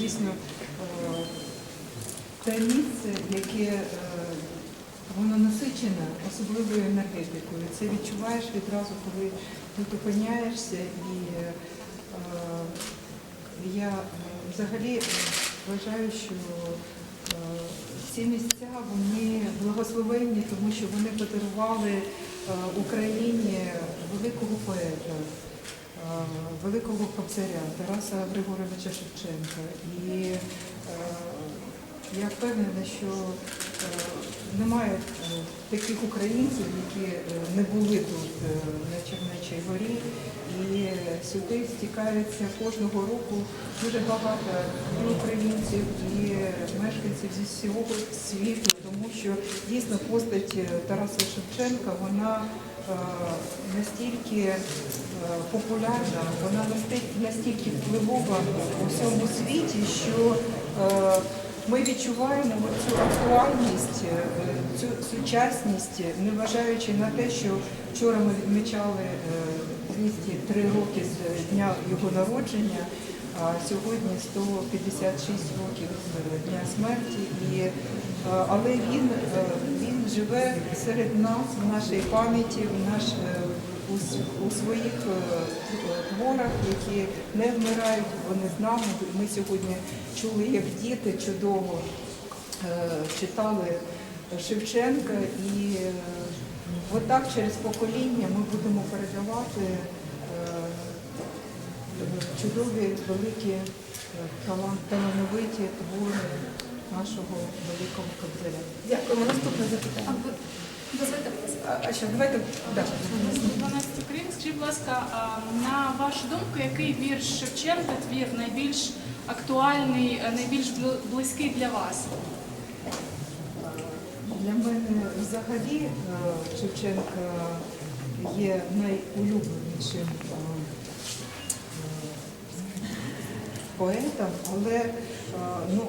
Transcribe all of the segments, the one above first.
Дійсно, е, те місце, яке е, воно насичене особливою енергетикою. Це відчуваєш відразу, коли ти опиняєшся. І е, я взагалі вважаю, що ці місця вони благословенні, тому що вони подарували Україні великого поета. Е, Великого кобзаря Тараса Григоровича Шевченка. І е, я впевнена, що е, немає таких українців, які не були тут на Чернечій горі. І сюди стікаються кожного року дуже багато і українців, і мешканців зі всього світу, тому що дійсно постать Тараса Шевченка, вона настільки е, популярна, вона настільки впливова у всьому світі, що е, ми відчуваємо цю актуальність, е, цю сучасність, неважаючи на те, що вчора ми відмічали е, 203 роки з дня його народження, а сьогодні 156 років з дня смерті. І, е, але е, він живе серед нас, в нашій пам'яті, в наш, е, у, у своїх е, творах, які не вмирають, вони з нами. Ми сьогодні чули, як діти чудово е, читали Шевченка, і отак через покоління ми будемо передавати чудові, великі, талановиті твори нашого великого кобзаря. Дякуємо. Наступне запитання. А Дозвольте, будь ласка. А, а що, давайте. Да. 12 Україн. Скажіть, будь ласка, а, на вашу думку, який вірш Шевченка твір найбільш актуальний, найбільш близький для вас? Для мене взагалі е, Шевченка є найулюбленішим е, е, поетом, але ну,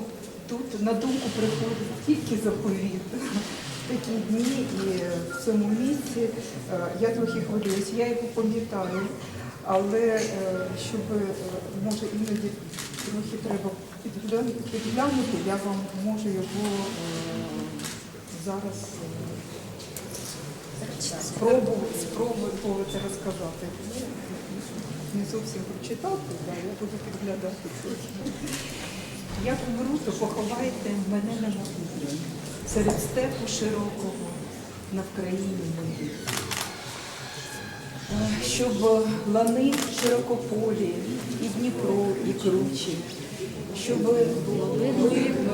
на думку приходить тільки заповіт. Такі дні і в цьому місці е, я трохи хвилююсь, я його пам'ятаю, але е, щоб е, може іноді трохи треба підглянути, я вам можу його зараз е, спробувати, спробувати розказати. Не зовсім прочитати, да, я буду підглядати трохи. Як умру, то поховайте мене на могилі, серед степу широкого на Вкраїні моїй. Е, Щоб лани широкополі, і Дніпро, і кручі, щоб було видно,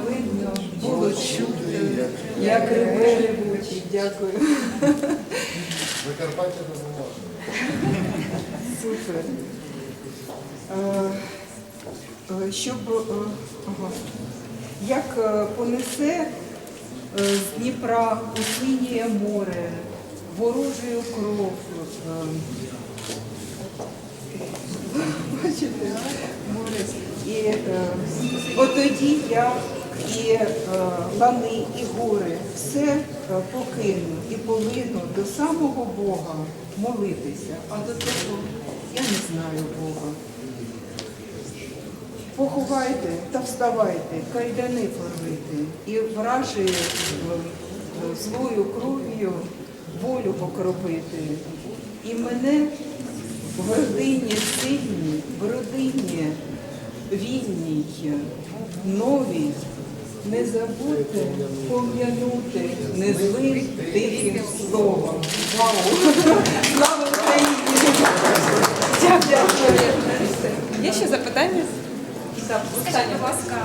видно було чути, як реве ревучі. Дякую. Закарпаття не. Супер. Щоб е, як е, понесе е, з Дніпра у синє море, ворожою кров. Бачите, море. І е, от тоді я і лани, і гори все покину і повинну до самого Бога молитися. А до того я не знаю Бога. Поховайте та вставайте, кайдани порвити, і вражі злою кров'ю волю покропити. І мене в родині сильній, в родині вільній, новій, не забудьте пом'янути незлим тихим словом. Вау! Слава Україні! Дякую! Є ще запитання? Скажіть, будь ласка,